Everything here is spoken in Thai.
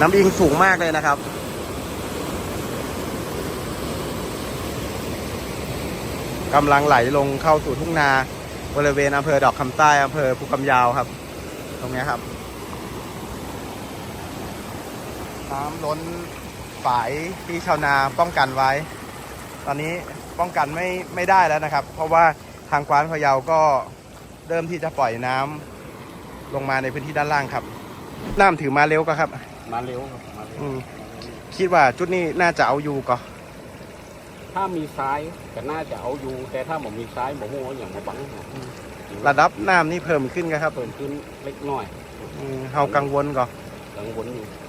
น้ำอิงสูงมากเลยนะครับ กำลังไหลลงเข้าสู่ทุ่งนาบริเวณอำเภอดอกคำใต้อำเภอภูกำยาวครับ ตรงนี้ครับ น้ำล้นฝายที่ชาวนาป้องกันไว้ ตอนนี้ป้องกันไม่ไม่ได้แล้วนะครับ เพราะว่าทางกวานพะเยาก็เริ่มที่จะปล่อยน้ำลงมาในพื้นที่ด้านล่างครับ น้ำถือมาเร็วก็ครับ มาเร็วครับมาเร็วอืมคิดว่าจุดนี้น่าจะเอาอยู่ก็ถ้ามีซ้ายก็น่าจะเอาอยู่ แต่ถ้าผมมีซ้ายผมว่าอย่างมาบังนะระดับน้ำนี่เพิ่มขึ้นก็ครับเพิ่มขึ้นเล็กน้อยอืมเฮากังวลก็กังวลอยู่อ